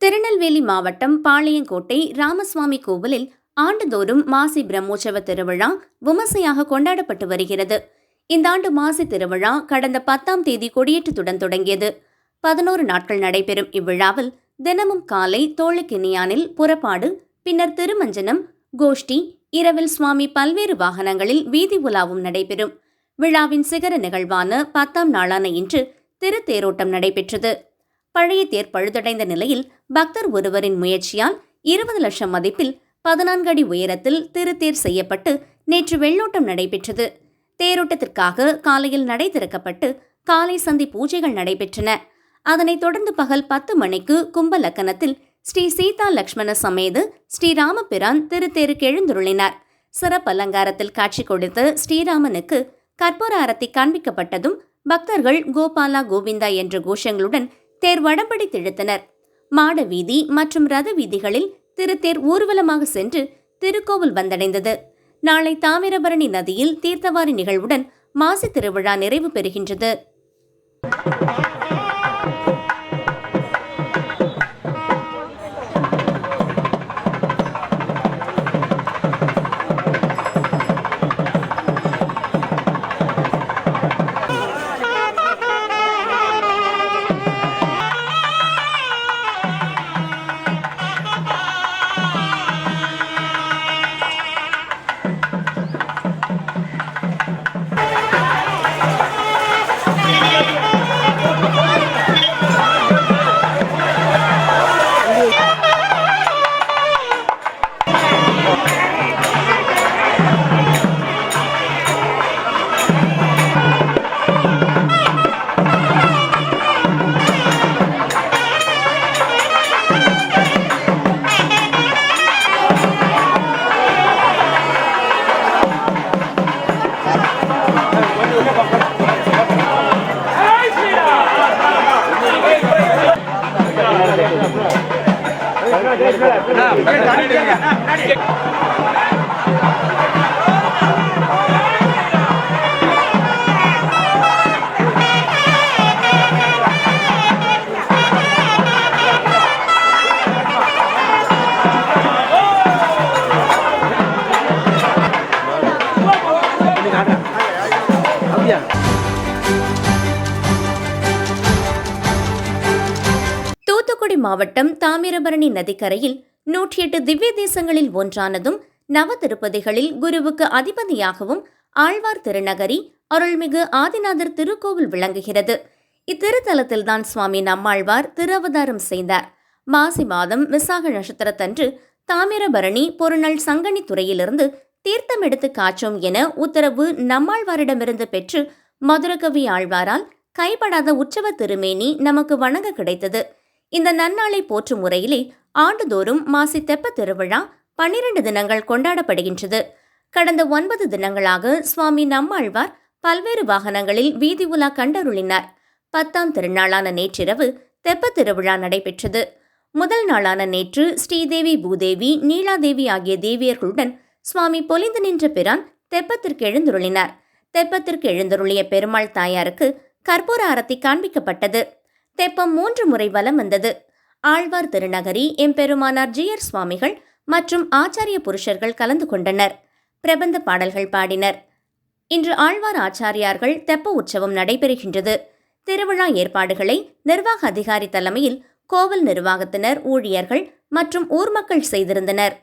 திருநெல்வேலி மாவட்டம் பாளையங்கோட்டை ராமசுவாமி கோவிலில் ஆண்டுதோறும் மாசி பிரம்மோற்சவ திருவிழா விமர்சையாக கொண்டாடப்பட்டு வருகிறது. இந்த ஆண்டு மாசி திருவிழா கடந்த பத்தாம் தேதி கொடியேற்றத்துடன் தொடங்கியது. பதினோரு நாட்கள் நடைபெறும் இவ்விழாவில் தினமும் காலை தோளுக்கினியானில் புறப்பாடு பின்னர் திருமஞ்சனம் கோஷ்டி இரவில் சுவாமி பல்வேறு வாகனங்களில் வீதி உலாவும் நடைபெறும். விழாவின் சிகர நிகழ்வான பத்தாம் நாளான இன்று திருத்தேரோட்டம் நடைபெற்றது. பழைய தேர் பழுதடைந்த நிலையில் பக்தர் ஒருவரின் முயற்சியால் இருபது லட்சம் மதிப்பில் பதினான்கு அடி உயரத்தில் திருத்தேர் செய்யப்பட்டு நேற்று வெள்ளோட்டம் நடைபெற்றது. தேரோட்டத்திற்காக காலையில் நடை திறக்கப்பட்டு காலை சந்தி பூஜைகள் நடைபெற்றன. அதனைத் தொடர்ந்து பகல் பத்து மணிக்கு கும்பலக்கணத்தில் ஸ்ரீ சீதா லக்ஷ்மண சமேது ஸ்ரீராமபிரான் திருத்தேருக்கு எழுந்துருளினார். சிறப்பு அலங்காரத்தில் காட்சி கொடுத்த ஸ்ரீராமனுக்கு கற்பூர அரத்தி காண்பிக்கப்பட்டதும் பக்தர்கள் கோபாலா கோவிந்தா என்ற கோஷங்களுடன் தேர் வடம்படி திழுத்தனர். மாட வீதி மற்றும் ரத வீதிகளில் திருத்தேர் ஊர்வலமாக சென்று திருக்கோவில் வந்தடைந்தது. நாளை தாமிரபரணி நதியில் தீர்த்தவாரி நிகழ்வுடன் மாசி திருவிழா நிறைவு பெறுகின்றது. தூத்துக்குடி மாவட்டம் தாமிரபரணி நதிக்கரையில் நூற்றி எட்டு திவ்ய தேசங்களில் ஒன்றானதும் நவ திருப்பதிகளில் குருவுக்கு அதிபதியாகவும் ஆழ்வார் திருநகரி அருள்மிகு ஆதிநாதர் திருக்கோவில் விளங்குகிறது. இத்திருத்தலத்தில்தான் சுவாமி நம்மாழ்வார் திருவதாரம் செய்தார். மாசி மாதம் விசாக நட்சத்திரத்தன்று தாமிரபரணி பொருநல் சங்கனி துறையிலிருந்து தீர்த்தம் எடுத்து காற்றோம் என உத்தரவு நம்மாழ்வாரிடமிருந்து பெற்று மதுரகவி ஆழ்வாரால் கைப்படாத உற்சவ திருமேனி நமக்கு வணங்க கிடைத்தது. இந்த நன்னாளை போற்றும் முறையிலே ஆண்டுதோறும் மாசி தெப்ப திருவிழா பன்னிரண்டு தினங்கள் கொண்டாடப்படுகின்றது. கடந்த ஒன்பது தினங்களாக சுவாமி நம்மாழ்வார் பல்வேறு வாகனங்களில் வீதி உலா கண்டருளினார். பத்தாம் திருநாளான நேற்றிரவு தெப்ப திருவிழா நடைபெற்றது. முதல் நாளான நேற்று ஸ்ரீதேவி பூதேவி நீலாதேவி ஆகிய தேவியர்களுடன் சுவாமி பொலிந்து நின்ற பிரான் தெப்பத்திற்கு எழுந்துருளினார். தெப்பத்திற்கு எழுந்துருளிய பெருமாள் தாயாருக்கு கற்பூர அரத்தி காண்பிக்கப்பட்டது. தெப்பம் மூன்று முறை வலம் வந்தது. ஆழ்வார் திருநகரி எம்பெருமானார் ஜியர் சுவாமிகள் மற்றும் ஆச்சாரிய புருஷர்கள் கலந்து கொண்டனர். பிரபந்த பாடல்கள் பாடினர். இன்று ஆழ்வார் ஆச்சாரியார்கள் தெப்ப உற்சவம் நடைபெறுகின்றது. திருவிழா ஏற்பாடுகளை நிர்வாக அதிகாரி தலைமையில் கோவில் நிர்வாகத்தினர் ஊழியர்கள் மற்றும் ஊர் மக்கள் செய்திருந்தனர்.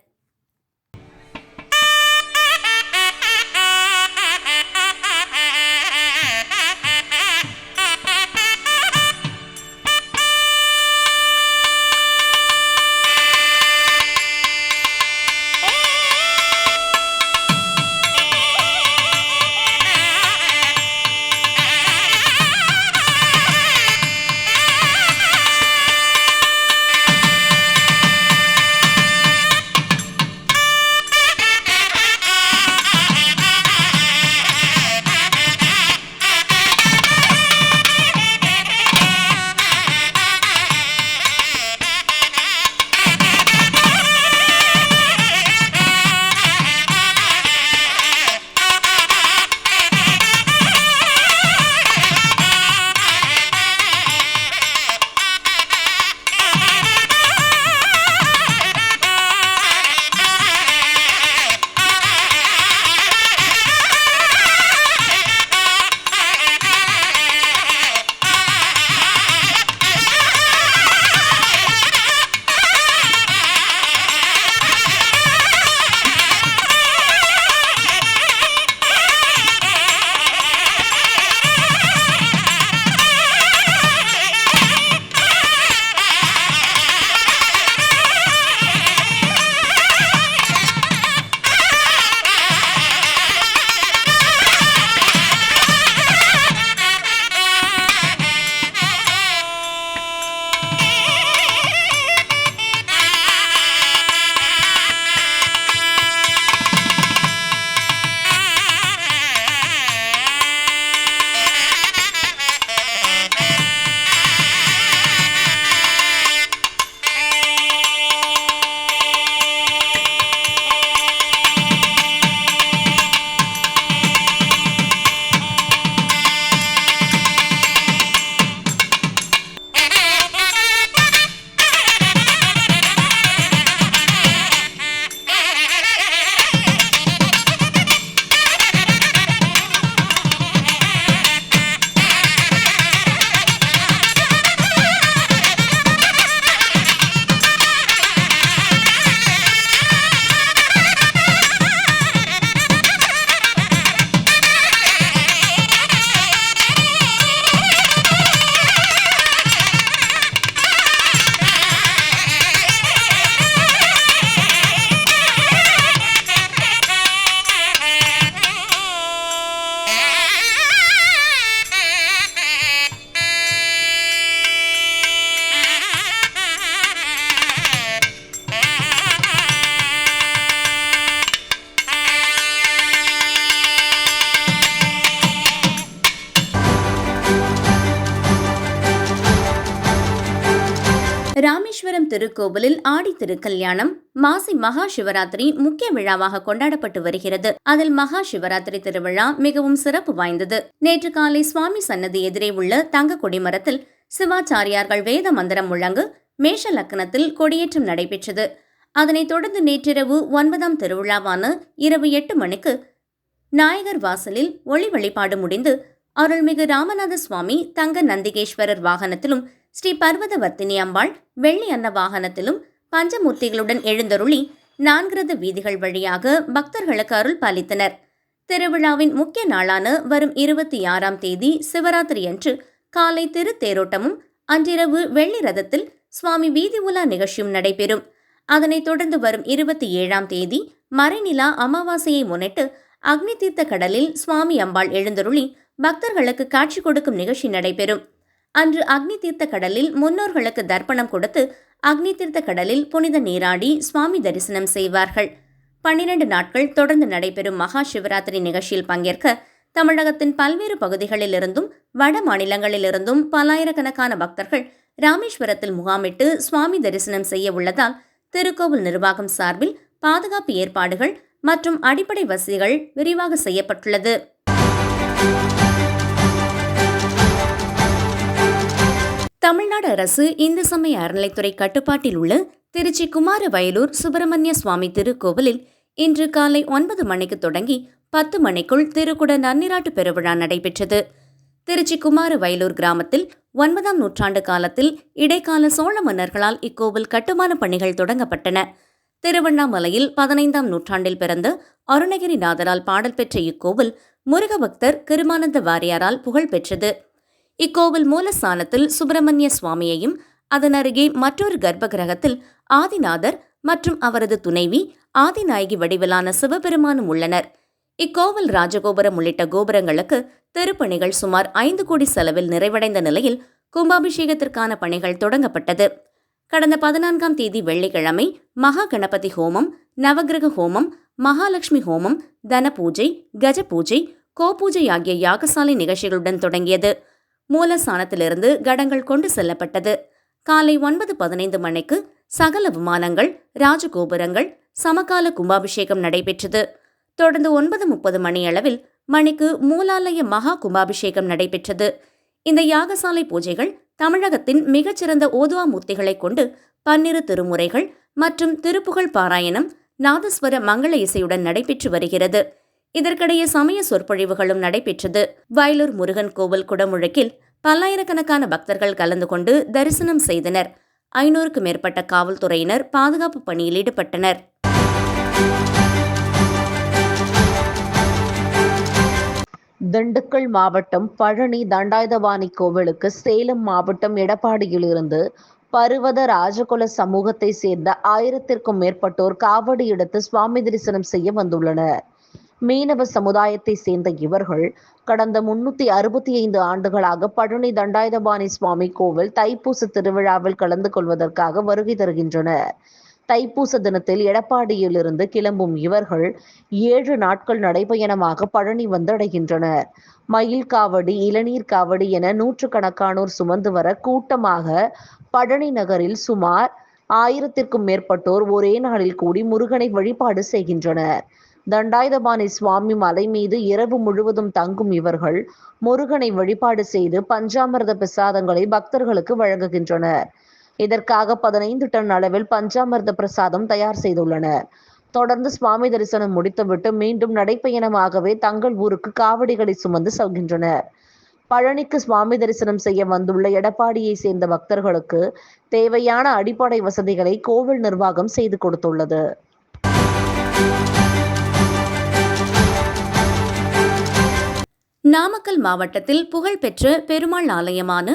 ராமேஸ்வரம் திருக்கோவிலில் ஆடி திருக்கல்யாணம் மாசி மகா சிவராத்திரி முக்கிய விழாவாக கொண்டாடப்பட்டு வருகிறது. அதில் மகா சிவராத்திரி திருவிழா மிகவும் சிறப்பு வாய்ந்தது. நேற்று காலை சுவாமி சன்னதி எதிரே உள்ள தங்க கொடிமரத்தில் சிவாச்சாரியார்கள் வேத மந்திரம் முழங்கு மேஷ லக்னத்தில் கொடியேற்றம் நடைபெற்றது. அதனைத் தொடர்ந்து நேற்றிரவு ஒன்பதாம் திருவிழாவான இரவு எட்டு மணிக்கு நாயகர் வாசலில் ஒளி வழிபாடு முடிந்து அருள்மிகு ராமநாத சுவாமி தங்க நந்திகேஸ்வரர் வாகனத்திலும் ஸ்ரீ பர்வதவர்த்தினி அம்பாள் வெள்ளி அன்ன வாகனத்திலும் பஞ்சமூர்த்திகளுடன் எழுந்தருளி நான்கிறது வீதிகள் வழியாக பக்தர்களுக்கு அருள் பாலித்தனர். திருவிழாவின் முக்கிய நாளான வரும் இருபத்தி ஆறாம் தேதி சிவராத்திரி அன்று காலை திருத்தேரோட்டமும் அன்றிரவு வெள்ளி ரதத்தில் சுவாமி வீதி உலா நிகழ்ச்சியும் நடைபெறும். அதனைத் தொடர்ந்து வரும் இருபத்தி ஏழாம் தேதி மறைநிலா அமாவாசையை முன்னிட்டு அக்னி தீர்த்த கடலில் சுவாமி அம்பாள் எழுந்தருளி பக்தர்களுக்கு காட்சி கொடுக்கும் நிகழ்ச்சி நடைபெறும். அன்று அக்னி தீர்த்த கடலில் முன்னோர்களுக்கு தர்ப்பணம் கொடுத்து அக்னி தீர்த்த கடலில் புனித நீராடி சுவாமி தரிசனம் செய்வார்கள். பன்னிரண்டு நாட்கள் தொடர்ந்து நடைபெறும் மகா சிவராத்திரி நிகழ்ச்சியில் பங்கேற்க தமிழகத்தின் பல்வேறு பகுதிகளிலிருந்தும் வட மாநிலங்களிலிருந்தும் பல்லாயிரக்கணக்கான பக்தர்கள் ராமேஸ்வரத்தில் முகாமிட்டு சுவாமி தரிசனம் செய்ய உள்ளதால் திருக்கோவில் நிர்வாகம் சார்பில் பாதுகாப்பு ஏற்பாடுகள் மற்றும் அடிப்படை வசதிகள் விரிவாக செய்யப்பட்டுள்ளது. தமிழ்நாடு அரசு இந்து சமய அறநிலைத்துறை கட்டுப்பாட்டில் உள்ள திருச்சி குமார வயலூர் சுப்பிரமணிய சுவாமி திருக்கோவிலில் இன்று காலை ஒன்பது மணிக்கு தொடங்கி பத்து மணிக்குள் திருக்குட நன்னிராட்டு பெருவிழா நடைபெற்றது. திருச்சி குமார வயலூர் கிராமத்தில் ஒன்பதாம் நூற்றாண்டு காலத்தில் இடைக்கால சோழ மன்னர்களால் இக்கோவில் கட்டுமான பணிகள் தொடங்கப்பட்டன. திருவண்ணாமலையில் பதினைந்தாம் நூற்றாண்டில் பிறந்த அருணகிரிநாதரால் பாடல் பெற்ற இக்கோவில் முருகபக்தர் கிருமானந்த வாரியாரால் புகழ் பெற்றது. இக்கோவில் மூலஸ்தானத்தில் சுப்பிரமணிய சுவாமியையும் அதன் அருகே மற்றொரு கர்ப்பகிரகத்தில் ஆதிநாதர் மற்றும் அவரது துணைவி ஆதிநாயகி வடிவிலான சிவபெருமானும் உள்ளனர். இக்கோவில் ராஜகோபுரம் உள்ளிட்ட கோபுரங்களுக்கு திருப்பணிகள் சுமார் ஐந்து கோடி செலவில் நிறைவடைந்த நிலையில் கும்பாபிஷேகத்திற்கான பணிகள் தொடங்கப்பட்டது. கடந்த பதினான்காம் தேதி வெள்ளிக்கிழமை மகா கணபதி ஹோமம் நவகிரக ஹோமம் மகாலட்சுமி ஹோமம் தன பூஜை கஜ பூஜை கோபூஜை ஆகிய யாகசாலை நிகழ்ச்சிகளுடன் தொடங்கியது. மூலஸ்தானத்திலிருந்து கடங்கள் கொண்டு செல்லப்பட்டது. காலை ஒன்பது பதினைந்து மணிக்கு சகல விமானங்கள் ராஜகோபுரங்கள் சமகால கும்பாபிஷேகம் நடைபெற்றது. தொடர்ந்து ஒன்பது முப்பது மணியளவில் மணிக்கு மூலாலய மகா கும்பாபிஷேகம் நடைபெற்றது. இந்த யாகசாலை பூஜைகள் தமிழகத்தின் மிகச்சிறந்த ஓதுவா மூர்த்திகளைக் கொண்டு பன்னிரு திருமுறைகள் மற்றும் திருப்புகழ் பாராயணம் நாதஸ்வர மங்கள இசையுடன் நடைபெற்று வருகிறது. இதற்கிடையே சமய சொற்பொழிவுகளும் நடைபெற்றது. வயலூர் முருகன் கோவில் குடமுழக்கில் பல்லாயிரக்கணக்கான பக்தர்கள் கலந்து கொண்டு தரிசனம் செய்தனர். ஐநூறுக்கும் மேற்பட்ட காவல்துறையினர் பாதுகாப்பு பணியில் ஈடுபட்டனர். திண்டுக்கல் மாவட்டம் பழனி தண்டாயுதவாணி கோவிலுக்கு சேலம் மாவட்டம் எடப்பாடியிலிருந்து பருவத ராஜகுல சமூகத்தை சேர்ந்த ஆயிரத்திற்கும் மேற்பட்டோர் காவடி எடுத்து சுவாமி தரிசனம் செய்ய வந்துள்ளனர். மீனவ சமுதாயத்தை சேர்ந்த இவர்கள் கடந்த முன்னூத்தி அறுபத்தி ஐந்து ஆண்டுகளாக பழனி தண்டாயுதபாணி சுவாமி கோவில் தைப்பூச திருவிழாவில் கலந்து கொள்வதற்காக வருகை தருகின்றனர். தைப்பூச தினத்தில் எடப்பாடியிலிருந்து கிளம்பும் இவர்கள் ஏழு நாட்கள் நடைபயணமாக பழனி வந்தடைகின்றனர். மயில் காவடி இளநீர் காவடி என நூற்றுக்கணக்கானோர் சுமந்து வர கூட்டமாக பழனி நகரில் சுமார் ஆயிரத்திற்கும் மேற்பட்டோர் ஒரே நாளில் கூடி முருகனை வழிபாடு செய்கின்றனர். தண்டாயுதபாணி சுவாமி மலை மீது இரவு முழுவதும் தங்கும் இவர்கள் முருகனை வழிபாடு செய்து பஞ்சாமிர்த பிரசாதங்களை பக்தர்களுக்கு வழங்குகின்றனர். இதற்காக பதினைந்து டன் அளவில் பஞ்சாமிர்த பிரசாதம் தயார் செய்துள்ளனர். தொடர்ந்து சுவாமி தரிசனம் முடித்துவிட்டு மீண்டும் நடைப்பயணமாகவே தங்கள் ஊருக்கு காவடிகளை சுமந்து செல்கின்றனர். பழனிக்கு சுவாமி தரிசனம் செய்ய வந்துள்ள எடப்பாடியை சேர்ந்த பக்தர்களுக்கு தேவையான அடிப்படை வசதிகளை கோவில் நிர்வாகம் செய்து கொடுத்துள்ளது. நாமக்கல் மாவட்டத்தில் புகழ்பெற்ற பெருமாள் ஆலயமான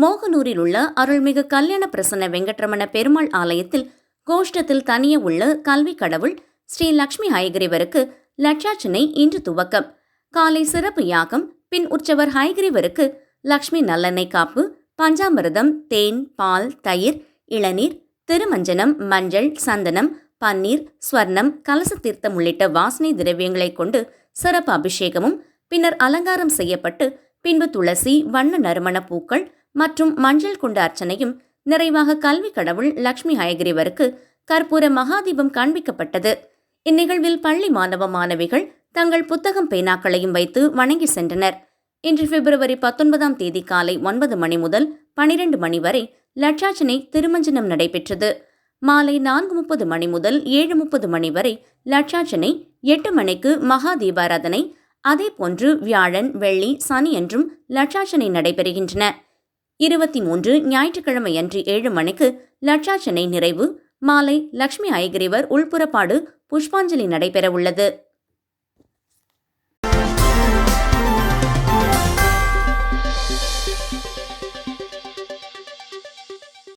மோகனூரில் உள்ள அருள்மிகு கல்யாண பிரசன்ன வெங்கட்ரமண பெருமாள் ஆலயத்தில் கோஷ்டத்தில் தனிய உள்ள கல்வி கடவுள் ஸ்ரீ லக்ஷ்மி ஹயகிரிவருக்கு லட்சாட்சனை இன்று துவக்கம். காலை சிறப்பு யாகம் பின் உற்சவர் ஹயகிரிவருக்கு லக்ஷ்மி நல்லெண்ணெய் காப்பு பஞ்சாமிரதம் தேன் பால் தயிர் இளநீர் திருமஞ்சனம் மஞ்சள் சந்தனம் பன்னீர் ஸ்வர்ணம் கலச தீர்த்தம் உள்ளிட்ட வாசனை திரவியங்களைக் கொண்டு சிறப்பு அபிஷேகமும் பின்னர் அலங்காரம் செய்யப்பட்டு பின்பு துளசி வண்ண நறுமண பூக்கள் மற்றும் மஞ்சள் கொண்ட அர்ச்சனையும் நிறைவாக கல்வி கடவுள் லக்ஷ்மி ஹயகிரிவருக்கு கற்பூர மகாதீபம் காண்பிக்கப்பட்டது. இந்நிகழ்வில் பள்ளி மாணவ மாணவிகள் தங்கள் புத்தகம் பேனாக்களையும் வைத்து வணங்கி சென்றனர். இன்று பிப்ரவரி பத்தொன்பதாம் தேதி காலை ஒன்பது மணி முதல் பனிரெண்டு மணி வரை லட்சாச்சனை திருமஞ்சனம் நடைபெற்றது. மாலை நான்கு முப்பது மணி முதல் ஏழு முப்பது மணி வரை லட்சாச்சனை எட்டு மணிக்கு மகா தீபாராதனை அதேபோன்று வியாழன் வெள்ளி சனி என்றும் லட்சாசனை நடைபெறுகின்றன. இருபத்தி மூன்று ஞாயிற்றுக்கிழமை அன்று ஏழு மணிக்கு லட்சாசனை நிறைவு. மாலை லக்ஷ்மி ஐகிரிவர் உள்புறப்பாடு புஷ்பாஞ்சலி நடைபெறவுள்ளது.